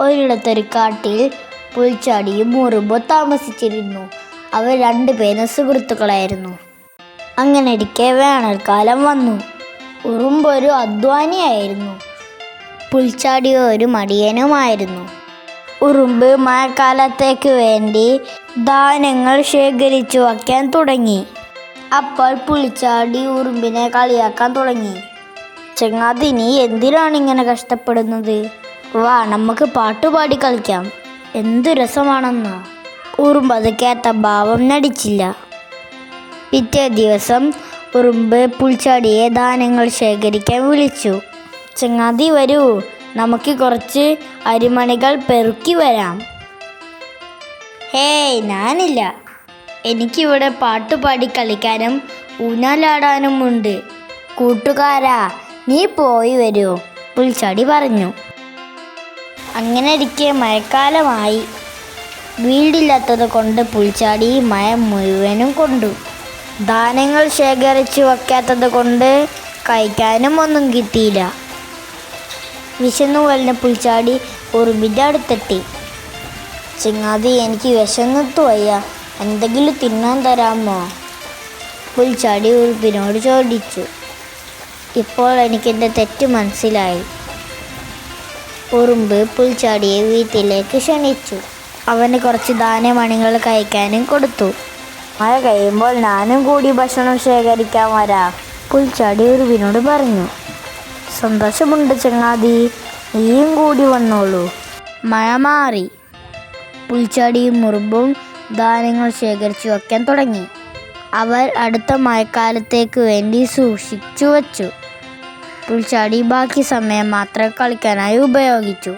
ഒരിടത്തൊരു കാട്ടിൽ പുൽച്ചാടിയും ഉറുമ്പും താമസിച്ചിരുന്നു. അവർ രണ്ടുപേരും സുഹൃത്തുക്കളായിരുന്നു. അങ്ങനെ ഇരിക്കെ വേനൽക്കാലം വന്നു. ഉറുമ്പ് ഒരു അധ്വാനിയായിരുന്നു. പുൽച്ചാടിയോ ഒരു മടിയനുമായിരുന്നു. ഉറുമ്പ് മഴക്കാലത്തേക്ക് വേണ്ടി ധാന്യങ്ങൾ ശേഖരിച്ചു വയ്ക്കാൻ തുടങ്ങി. അപ്പോൾ പുളിച്ചാടി ഉറുമ്പിനെ കളിയാക്കാൻ തുടങ്ങി. ചങ്ങാതിനി എന്തിനാണ് ഇങ്ങനെ കഷ്ടപ്പെടുന്നത്? വാ നമുക്ക് പാട്ടുപാടി കളിക്കാം. എന്തു രസമാണെന്നോ. ഉറുമ്പ് അത് കേട്ട ഭാവം നടിച്ചില്ല. പിറ്റേ ദിവസം ഉറുമ്പ് പുൽച്ചാടിയെ ദാനങ്ങൾ ശേഖരിക്കാൻ വിളിച്ചു. ചങ്ങാതി വരൂ നമുക്ക് കുറച്ച് അരിമണികൾ പെറുക്കി വരാം. ഹേയ് ഞാനില്ല. എനിക്കിവിടെ പാട്ടുപാടി കളിക്കാനും ഊഞ്ഞാലാടാനും ഉണ്ട്. കൂട്ടുകാരാ നീ പോയി വരൂ പുൽച്ചാടി പറഞ്ഞു. അങ്ങനെ ഇരിക്കെ മഴക്കാലമായി. വീടില്ലാത്തത് കൊണ്ട് പുൽച്ചാടി മഴ മുഴുവനും കൊണ്ടു. ധാന്യങ്ങൾ ശേഖരിച്ചു വയ്ക്കാത്തത് കൊണ്ട് കഴിക്കാനും ഒന്നും കിട്ടിയില്ല. വിശന്നു വലിഞ്ഞ പുൽച്ചാടി ഉറുമ്പിന്റെ അടുത്തെത്തി. ചിങ്ങാതി എനിക്ക് വിശന്നിട്ട് വയ്യ. എന്തെങ്കിലും തിന്നാൻ തരാമോ? പുൽച്ചാടി ഉറുപ്പിനോട് ചോദിച്ചു. ഇപ്പോൾ എനിക്കെന്റെ തെറ്റ് മനസ്സിലായി. ഉറുമ്പ് പുൽച്ചാടിയെ വീട്ടിലേക്ക് ക്ഷണിച്ചു. അവന് കുറച്ച് ധാന്യമണികൾ കഴിക്കാനും കൊടുത്തു. മഴ കഴിയുമ്പോൾ ഞാനും കൂടി ഭക്ഷണം ശേഖരിക്കാൻ വരാം പുൽച്ചാടി ഉറുവിനോട് പറഞ്ഞു. സന്തോഷമുണ്ട് ചങ്ങാതി നീയും കൂടി വന്നോളൂ. മഴ മാറി. പുൽച്ചാടിയും മുറുമ്പും ധാന്യങ്ങൾ ശേഖരിച്ചു വയ്ക്കാൻ തുടങ്ങി. അവർ അടുത്ത മഴക്കാലത്തേക്ക് വേണ്ടി സൂക്ഷിച്ചു വച്ചു. പുൽച്ചാടി ബാക്കി സമയം മാത്രം കളിക്കാനായി ഉപയോഗിച്ചു.